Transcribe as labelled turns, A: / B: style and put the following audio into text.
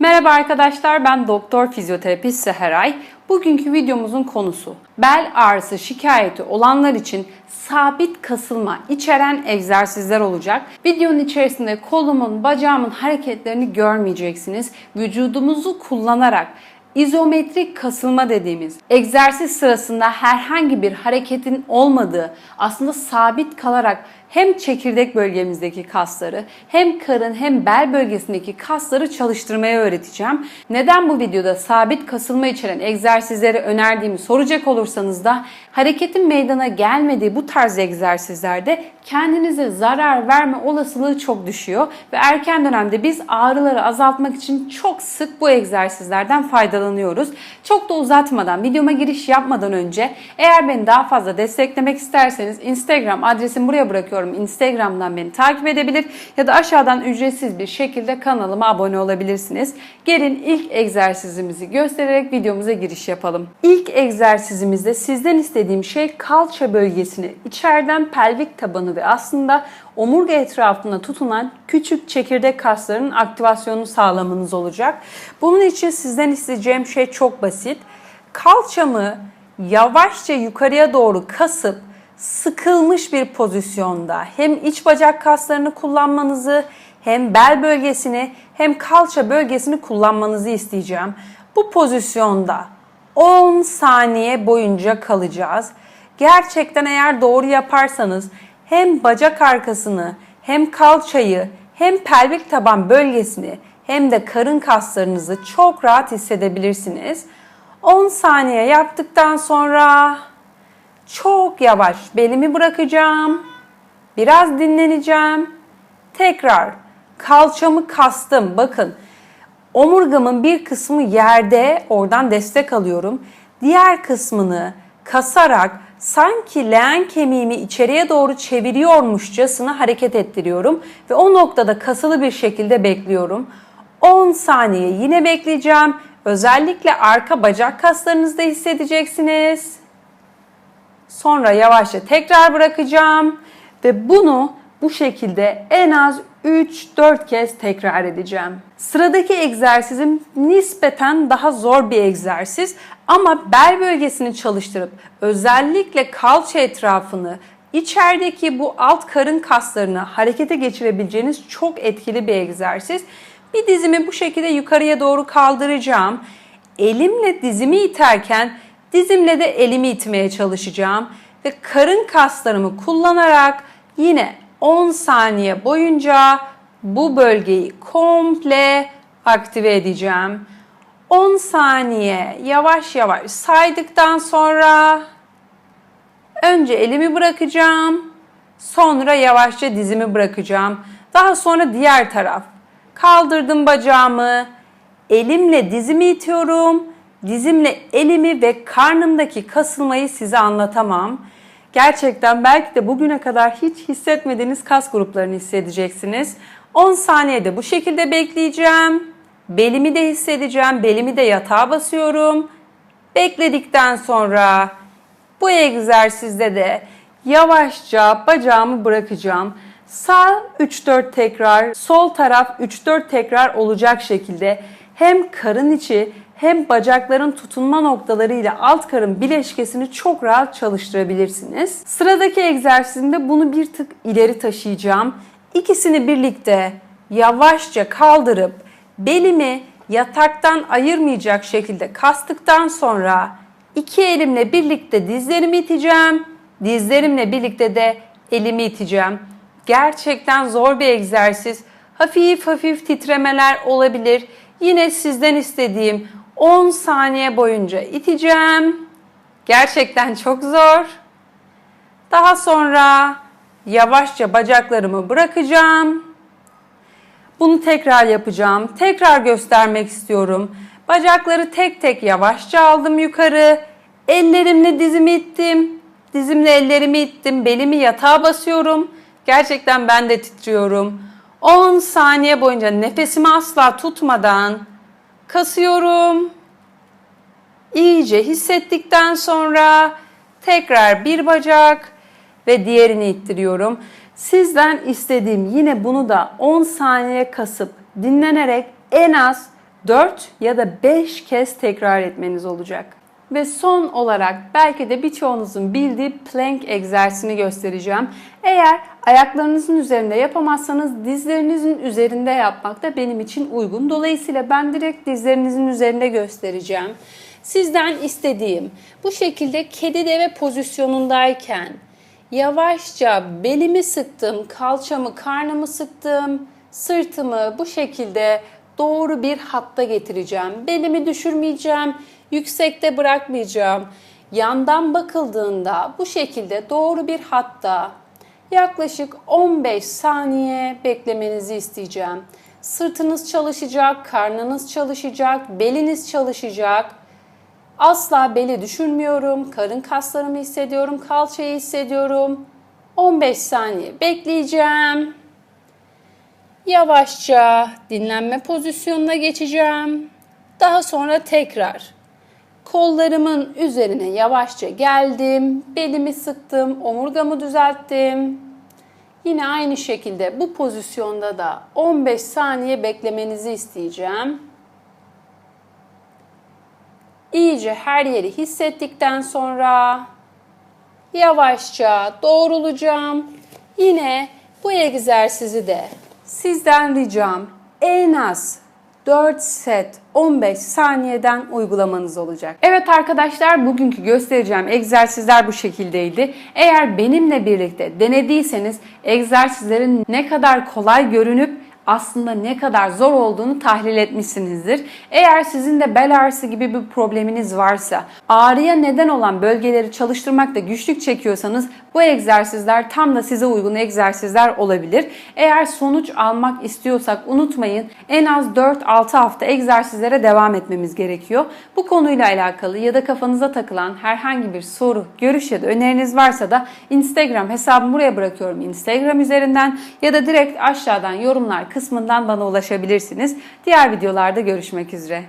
A: Merhaba arkadaşlar ben doktor fizyoterapist Seheray. Bugünkü videomuzun konusu bel ağrısı şikayeti olanlar için sabit kasılma içeren egzersizler olacak. Videonun içerisinde kolumun, bacağımın hareketlerini görmeyeceksiniz. Vücudumuzu kullanarak İzometrik kasılma dediğimiz egzersiz sırasında herhangi bir hareketin olmadığı aslında sabit kalarak hem çekirdek bölgemizdeki kasları hem karın hem bel bölgesindeki kasları çalıştırmaya öğreteceğim. Neden bu videoda sabit kasılma içeren egzersizleri önerdiğimi soracak olursanız da hareketin meydana gelmediği bu tarz egzersizlerde kendinize zarar verme olasılığı çok düşüyor ve erken dönemde biz ağrıları azaltmak için çok sık bu egzersizlerden faydalanıyoruz. Çok da uzatmadan, videoma giriş yapmadan önce eğer beni daha fazla desteklemek isterseniz Instagram adresimi buraya bırakıyorum. Instagram'dan beni takip edebilir ya da aşağıdan ücretsiz bir şekilde kanalıma abone olabilirsiniz. Gelin ilk egzersizimizi göstererek videomuza giriş yapalım. İlk egzersizimizde sizden istediğim şey kalça bölgesini içeriden pelvik tabanı ve aslında omurga etrafında tutunan küçük çekirdek kaslarının aktivasyonunu sağlamanız olacak. Bunun için sizden isteyeceğim şey çok basit. Kalçamı yavaşça yukarıya doğru kasıp sıkılmış bir pozisyonda hem iç bacak kaslarını kullanmanızı hem bel bölgesini hem kalça bölgesini kullanmanızı isteyeceğim. Bu pozisyonda 10 saniye boyunca kalacağız. Gerçekten eğer doğru yaparsanız hem bacak arkasını hem kalçayı hem pelvik taban bölgesini hem de karın kaslarınızı çok rahat hissedebilirsiniz. 10 saniye yaptıktan sonra çok yavaş belimi bırakacağım. Biraz dinleneceğim. Tekrar kalçamı kastım. Bakın omurgamın bir kısmı yerde oradan destek alıyorum. Diğer kısmını kasarak sanki leğen kemiğimi içeriye doğru çeviriyormuşçasına hareket ettiriyorum ve o noktada kasılı bir şekilde bekliyorum. 10 saniye yine bekleyeceğim. Özellikle arka bacak kaslarınızda hissedeceksiniz. Sonra yavaşça tekrar bırakacağım ve bunu bu şekilde en az 3-4 kez tekrar edeceğim. Sıradaki egzersizim nispeten daha zor bir egzersiz ama bel bölgesini çalıştırıp özellikle kalça etrafını içerideki bu alt karın kaslarını harekete geçirebileceğiniz çok etkili bir egzersiz. Bir dizimi bu şekilde yukarıya doğru kaldıracağım. Elimle dizimi iterken dizimle de elimi itmeye çalışacağım ve karın kaslarımı kullanarak yine 10 saniye boyunca bu bölgeyi komple aktive edeceğim. 10 saniye yavaş yavaş saydıktan sonra önce elimi bırakacağım. Sonra yavaşça dizimi bırakacağım. Daha sonra diğer taraf. Kaldırdım bacağımı. Elimle dizimi itiyorum. Dizimle elimi ve karnımdaki kasılmayı size anlatamam. Gerçekten belki de bugüne kadar hiç hissetmediğiniz kas gruplarını hissedeceksiniz. 10 saniyede bu şekilde bekleyeceğim. Belimi de hissedeceğim. Belimi de yatağa basıyorum. Bekledikten sonra bu egzersizde de yavaşça bacağımı bırakacağım. Sağ 3-4 tekrar, sol taraf 3-4 tekrar olacak şekilde hem karın içi hem bacakların tutunma noktaları ile alt karın bileşkesini çok rahat çalıştırabilirsiniz. Sıradaki egzersizimde bunu bir tık ileri taşıyacağım. İkisini birlikte yavaşça kaldırıp belimi yataktan ayırmayacak şekilde kastıktan sonra iki elimle birlikte dizlerimi iteceğim. Dizlerimle birlikte de elimi iteceğim. Gerçekten zor bir egzersiz. Hafif hafif titremeler olabilir. Yine sizden istediğim 10 saniye boyunca iteceğim. Gerçekten çok zor. Daha sonra yavaşça bacaklarımı bırakacağım. Bunu tekrar yapacağım. Tekrar göstermek istiyorum. Bacakları tek tek yavaşça aldım yukarı. Ellerimle dizimi ittim. Dizimle ellerimi ittim. Belimi yatağa basıyorum. Gerçekten ben de titriyorum. 10 saniye boyunca nefesimi asla tutmadan kasıyorum. İyice hissettikten sonra tekrar bir bacak ve diğerini ittiriyorum. Sizden istediğim yine bunu da 10 saniye kasıp dinlenerek en az 4 ya da 5 kez tekrar etmeniz olacak. Ve son olarak belki de birçoğunuzun bildiği plank egzersizini göstereceğim. Eğer ayaklarınızın üzerinde yapamazsanız dizlerinizin üzerinde yapmak da benim için uygun. Dolayısıyla ben direkt dizlerinizin üzerinde göstereceğim. Sizden istediğim bu şekilde kedi deve pozisyonundayken yavaşça belimi sıktım, kalçamı, karnımı sıktım, sırtımı bu şekilde doğru bir hatta getireceğim. Belimi düşürmeyeceğim, yüksekte bırakmayacağım. Yandan bakıldığında bu şekilde doğru bir hatta yaklaşık 15 saniye beklemenizi isteyeceğim. Sırtınız çalışacak, karnınız çalışacak, beliniz çalışacak. Asla beli düşürmüyorum. Karın kaslarımı hissediyorum, kalçayı hissediyorum. 15 saniye bekleyeceğim. Yavaşça dinlenme pozisyonuna geçeceğim. Daha sonra tekrar kollarımın üzerine yavaşça geldim. Belimi sıktım, omurgamı düzelttim. Yine aynı şekilde bu pozisyonda da 15 saniye beklemenizi isteyeceğim. İyice her yeri hissettikten sonra yavaşça doğrulacağım. Yine bu egzersizi de sizden ricam en az 4 set 15 saniyeden uygulamanız olacak. Evet arkadaşlar bugünkü göstereceğim egzersizler bu şekildeydi. Eğer benimle birlikte denediyseniz egzersizlerin ne kadar kolay görünüp aslında ne kadar zor olduğunu tahlil etmişsinizdir. Eğer sizin de bel ağrısı gibi bir probleminiz varsa, ağrıya neden olan bölgeleri çalıştırmakta güçlük çekiyorsanız bu egzersizler tam da size uygun egzersizler olabilir. Eğer sonuç almak istiyorsak unutmayın en az 4-6 hafta egzersizlere devam etmemiz gerekiyor. Bu konuyla alakalı ya da kafanıza takılan herhangi bir soru, görüş ya da öneriniz varsa da Instagram hesabımı buraya bırakıyorum Instagram üzerinden ya da direkt aşağıdan yorumlar kısmından bana ulaşabilirsiniz. Diğer videolarda görüşmek üzere.